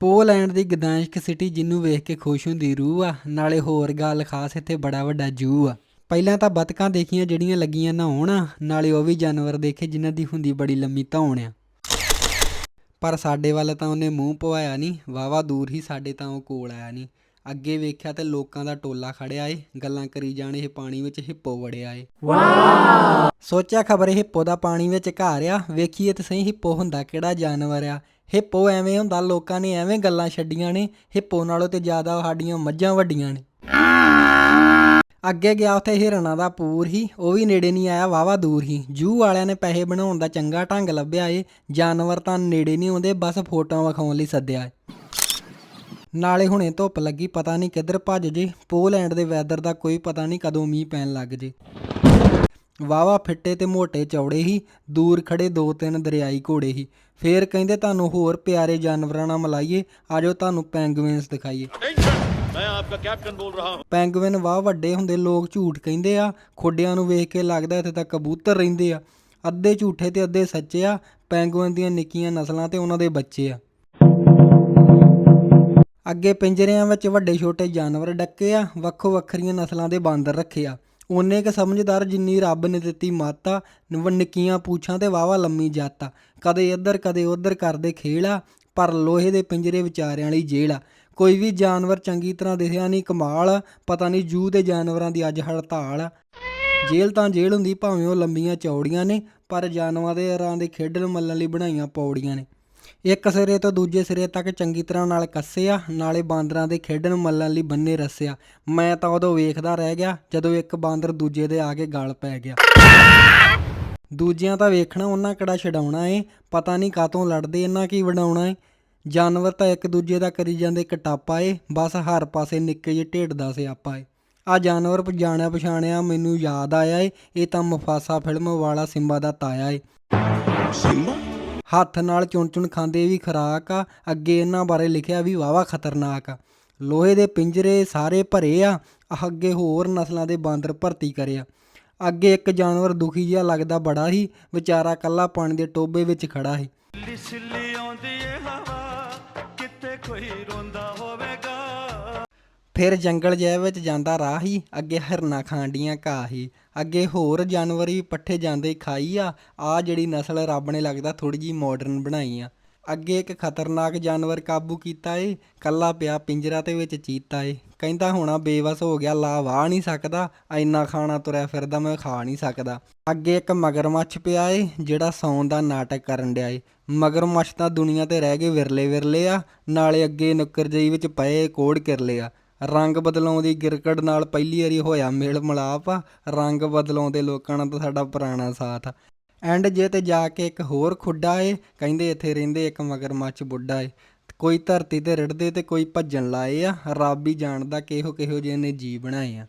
Poland ਦੀ ਗਦਾਂਸ਼ਕ city ਜਿਹਨੂੰ ਵੇਖ ਕੇ ਖੁਸ਼ ਹੁੰਦੀ ਰੂਹ ਆ ਨਾਲੇ ਹੋਰ ਗੱਲ ਖਾਸ ਇੱਥੇ ਬੜਾ ਵੱਡਾ ਜੂ ਆ। ਪਹਿਲਾਂ ਤਾਂ ਬਤਕਾਂ ਦੇਖੀਆਂ ਜਿਹੜੀਆਂ ਲੱਗੀਆਂ ਨਹਾਉਣ ਨਾਲੇ ਉਹ ਵੀ ਜਾਨਵਰ ਦੇਖੇ ਜਿਨ੍ਹਾਂ ਦੀ ਹੁੰਦੀ ਬੜੀ ਲੰਮੀ ਧੌਣ ਆ। ਪਰ ਸਾਡੇ ਵੱਲ ਤਾਂ ਉਹਨੇ ਮੂੰਹ ਪਵਾਇਆ ਨਹੀਂ ਵਾਵਾ ਦੂਰ ਹੀ ਸਾਡੇ ਤਾਂ ਉਹ ਕੋਲ ਆਇਆ ਨਹੀਂ। ਅੱਗੇ ਵੇਖਿਆ ਤੇ ਲੋਕਾਂ ਦਾ ਟੋਲਾ ਖੜਿਆ ਏ ਗੱਲਾਂ ਕਰੀ ਜਾਣ ਇਹ ਪਾਣੀ ਵਿੱਚ ਹਿੱਪੋ ਵੜਿਆ ਏ। ਸੋਚਿਆ ਖਬਰ ਇਹ ਹਿੱਪੋ ਦਾ ਪਾਣੀ ਵਿੱਚ ਘਰ ਆ ਵੇਖੀਏ ਤੇ ਸਹੀ ਹਿੱਪੋ ਹੁੰਦਾ ਕਿਹੜਾ ਜਾਨਵਰ ਆ। ਹਿੱਪੋ ਐਵੇਂ ਹੁੰਦਾ, ਲੋਕਾਂ ਨੇ ਐਵੇਂ ਗੱਲਾਂ ਛੱਡੀਆਂ ਨੇ, ਹਿੱਪੋ ਨਾਲੋਂ ਤੇ ਜ਼ਿਆਦਾ ਸਾਡੀਆਂ ਮੱਝਾਂ ਵੱਡੀਆਂ ਨੇ। ਅੱਗੇ ਗਿਆ ਉੱਥੇ ਹਿਰਣਾ ਦਾ ਪੂਰ ਹੀ, ਉਹ ਵੀ ਨੇੜੇ ਨਹੀਂ ਆਇਆ ਵਾਵਾ ਦੂਰ ਹੀ। ਜੂ ਵਾਲਿਆਂ ਨੇ ਪੈਸੇ ਬਣਾਉਣ ਦਾ ਚੰਗਾ ਢੰਗ ਲੱਭਿਆ ਏ, ਜਾਨਵਰ ਤਾਂ ਨੇੜੇ ਨਹੀਂ ਆਉਂਦੇ, ਬਸ ਫੋਟੋਆਂ ਵਿਖਾਉਣ ਲਈ ਸੱਦਿਆ ਏ। ਨਾਲੇ ਹੁਣੇ ਧੁੱਪ ਲੱਗੀ, ਪਤਾ ਨਹੀਂ ਕਿੱਧਰ ਭੱਜ ਜੇ, ਪੋਲੈਂਡ ਦੇ ਵੈਦਰ ਦਾ ਕੋਈ ਪਤਾ ਨਹੀਂ ਕਦੋਂ ਮੀਂਹ ਪੈਣ ਲੱਗ ਜੇ। ਵਾਵਾ ਫਿੱਟੇ ਤੇ ਮੋਟੇ ਚੌੜੇ ਹੀ ਦੂਰ ਖੜੇ ਦੋ ਤਿੰਨ ਦਰਿਆਈ ਘੋੜੇ ਹੀ। ਫੇਰ ਕਹਿੰਦੇ ਤੁਹਾਨੂੰ ਹੋਰ ਪਿਆਰੇ ਜਾਨਵਰਾਂ ਨਾਲ ਮਲਾਈਏ ਆਜੋ ਤੁਹਾਨੂੰ ਪੈਂਗਵਿਨਸ ਦਿਖਾਈਏ। ਮੈਂ ਆਪਕਾ ਕੈਪਟਨ ਬੋਲ ਰਹਾ ਹਾਂ। ਪੈਂਗਵਿਨ ਵਾਹ ਵੱਡੇ ਹੁੰਦੇ ਲੋਕ ਝੂਠ ਕਹਿੰਦੇ ਆ ਖੋਡਿਆਂ ਨੂੰ ਵੇਖ ਕੇ ਲੱਗਦਾ ਇੱਥੇ ਤਾਂ ਕਬੂਤਰ ਰਹਿੰਦੇ ਆ। ਅੱਧੇ ਝੂਠੇ ਤੇ ਅੱਧੇ ਸੱਚੇ ਆ ਪੈਂਗਵਿਨ ਦੀਆਂ ਨਿੱਕੀਆਂ ਨਸਲਾਂ ਤੇ ਉਹਨਾਂ ਦੇ ਬੱਚੇ ਆ। ਅੱਗੇ ਪਿੰਜਰਿਆਂ ਵਿੱਚ ਵੱਡੇ ਛੋਟੇ ਜਾਨਵਰ ਡੱਕੇ ਆ ਵੱਖੋ ਵੱਖਰੀਆਂ ਨਸਲਾਂ ਦੇ ਬਾਂਦਰ ਰੱਖੇ ਆ। ਉਹਨੇ ਕ ਸਮਝਦਾਰ ਜਿੰਨੀ ਰੱਬ ਨੇ ਦਿੱਤੀ ਮਾਤਾ ਆ ਨਿੱਕੀਆਂ ਪੂਛਾਂ ਤੇ ਵਾਵਾ ਲੰਮੀ ਜੱਤ। ਆ ਕਦੇ ਇੱਧਰ ਕਦੇ ਉੱਧਰ ਕਰਦੇ ਖੇਲ ਆ ਪਰ ਲੋਹੇ ਦੇ ਪਿੰਜਰੇ ਵਿਚਾਰਿਆਂ ਲਈ ਜੇਲ੍ਹ ਆ। ਕੋਈ ਵੀ ਜਾਨਵਰ ਚੰਗੀ ਤਰ੍ਹਾਂ ਦਿਖਿਆ ਨਹੀਂ ਕਮਾਲ ਆ, ਪਤਾ ਨਹੀਂ ਜੂ ਦੇ ਜਾਨਵਰਾਂ ਦੀ ਅੱਜ ਹੜਤਾਲ ਆ। ਜੇਲ੍ਹ ਤਾਂ ਜੇਲ੍ਹ ਹੁੰਦੀ ਭਾਵੇਂ ਉਹ ਲੰਬੀਆਂ ਚੌੜੀਆਂ ਨੇ ਪਰ ਜਾਨਵਰਾਂ ਦੇ ਰਾਂ ਦੇ ਖੇਡਣ ਮੱਲਣ ਲਈ ਬਣਾਈਆਂ ਪੌੜੀਆਂ ਨੇ। ਇੱਕ ਸਿਰੇ ਤੋਂ ਦੂਜੇ ਸਿਰੇ ਤੱਕ ਚੰਗੀ ਤਰ੍ਹਾਂ ਨਾਲ ਕੱਸੇ ਆ ਨਾਲੇ ਬਾਂਦਰਾਂ ਦੇ ਖੇਡਣ ਮੱਲਣ ਲਈ ਬੰਨੇ ਰੱਸਿਆ। ਮੈਂ ਤਾਂ ਉਦੋਂ ਵੇਖਦਾ ਰਹਿ ਗਿਆ ਜਦੋਂ ਇੱਕ ਬਾਂਦਰ ਦੂਜੇ ਦੇ ਆ ਕੇ ਗਲ ਪੈ ਗਿਆ। ਦੂਜਿਆਂ ਤਾਂ ਵੇਖਣਾ ਉਹਨਾਂ ਕਿਹੜਾ ਛਡਾਉਣਾ ਏ, ਪਤਾ ਨਹੀਂ ਕਾਤੋਂ ਲੜਦੇ, ਇਹਨਾਂ ਕੀ ਵਡਾਉਣਾ ਏ। ਜਾਨਵਰ ਤਾਂ ਇੱਕ ਦੂਜੇ ਦਾ ਕਰੀ ਜਾਂਦੇ ਕਟਾਪਾ ਏ, ਬਸ ਹਰ ਪਾਸੇ ਨਿੱਕੇ ਜਿਹੇ ਢਿੱਡ ਦਾ ਸਿਆਪਾ ਏ। ਆ ਜਾਨਵਰ ਪਛਾਣਿਆ ਪਛਾਣਿਆ ਮੈਨੂੰ ਯਾਦ ਆਇਆ ਏ, ਇਹ ਤਾਂ ਮਫਾਸਾ ਫਿਲਮ ਵਾਲਾ ਸਿੰਬਾ ਦਾ ਤਾਇਆ ਏ। ਹੱਥ ਨਾਲ ਚੁਣ-ਚੁਣ ਖਾਂਦੇ ਵੀ ਖਰਾਕ ਆ। ਅੱਗੇ ਇਹਨਾਂ ਬਾਰੇ ਲਿਖਿਆ ਵੀ ਵਾਵਾ ਖਤਰਨਾਕ। ਆ ਲੋਹੇ ਦੇ ਪਿੰਜਰੇ ਸਾਰੇ ਭਰੇ ਆ। ਅੱਗੇ ਹੋਰ ਨਸਲਾਂ ਦੇ ਬਾਂਦਰ ਭਰਤੀ ਕਰਿਆ ਅੱਗੇ ਇੱਕ ਜਾਨਵਰ ਦੁਖੀ ਜਿਹਾ ਲੱਗਦਾ ਬੜਾ ਹੀ ਵਿਚਾਰਾ ਕੱਲਾ ਪਾਣੀ ਦੇ ਟੋਬੇ ਵਿੱਚ ਖੜਾ ਸੀ। ਫਿਰ ਜੰਗਲ ਜੈ ਵਿੱਚ ਜਾਂਦਾ ਰਾਹ ਹੀ ਅੱਗੇ ਹਰਨਾ ਖਾਂਡੀਆਂ ਘਾਹ ਹੀ ਅੱਗੇ ਹੋਰ ਜਾਨਵਰ ਵੀ ਪੱਠੇ ਜਾਂਦੇ ਖਾਈ ਆ ਆ ਜਿਹੜੀ ਨਸਲ ਰੱਬ ਨੇ ਲੱਗਦਾ ਥੋੜੀ ਜੀ ਮਾਡਰਨ ਬਣਾਈ ਆ। ਅੱਗੇ ਇੱਕ ਖਤਰਨਾਕ ਜਾਨਵਰ ਕਾਬੂ ਕੀਤਾ ਏ, ਕੱਲਾ ਪਿਆ ਪਿੰਜਰਾ ਤੇ ਵਿੱਚ ਚੀਤਾ ਏ। ਕਹਿੰਦਾ ਹੋਣਾ ਬੇਵਸ ਹੋ ਗਿਆ, ਲਾ ਵਾਹ ਨਹੀਂ ਸਕਦਾ ਐਨਾ ਖਾਣਾ ਤੁਰਿਆ ਫਿਰਦਾ ਮੈਂ ਖਾ ਨਹੀਂ ਸਕਦਾ। ਅੱਗੇ ਇੱਕ ਮਗਰਮੱਛ ਪਿਆ ਏ, ਜਿਹੜਾ ਸੌਣ ਦਾ ਨਾਟਕ ਕਰਨ ਡਿਆ ਏ। ਮਗਰਮੱਛ ਤਾਂ ਦੁਨੀਆ ਤੇ ਰਹਿ ਗਏ ਵਿਰਲੇ ਵਿਰਲੇ ਆ, ਨਾਲੇ ਅੱਗੇ ਨੁੱਕਰ ਜਈ ਵਿੱਚ ਪਏ ਕੋੜ ਕਿਰਲੇ ਆ। ਰੰਗ ਬਦਲਾਉਂਦੀ ਗਿਰਕੜ ਨਾਲ ਪਹਿਲੀ ਵਾਰੀ ਹੋਇਆ ਮੇਲ ਮਿਲਾਪ। ਆ ਰੰਗ ਬਦਲਾਉਂਦੇ ਲੋਕਾਂ ਨਾਲ ਤਾਂ ਸਾਡਾ ਪੁਰਾਣਾ ਸਾਥ। ਆ ਐਂਡ ਜੇ ਤੇ ਜਾ ਕੇ ਇੱਕ ਹੋਰ ਖੁੱਡਾ ਏ, ਕਹਿੰਦੇ ਇੱਥੇ ਰਹਿੰਦੇ ਇੱਕ ਮਗਰਮੱਛ ਬੁੱਢਾ ਏ। ਕੋਈ ਧਰਤੀ ਤੇ ਰਿੜਦੇ ਤੇ ਕੋਈ ਭੱਜਣ ਲਾਏ ਆ, ਰੱਬ ਹੀ ਜਾਣਦਾ ਕਿਹੋ ਕਿਹੋ ਜਿਹੇ ਨੇ ਜੀ ਬਣਾਏ ਆ।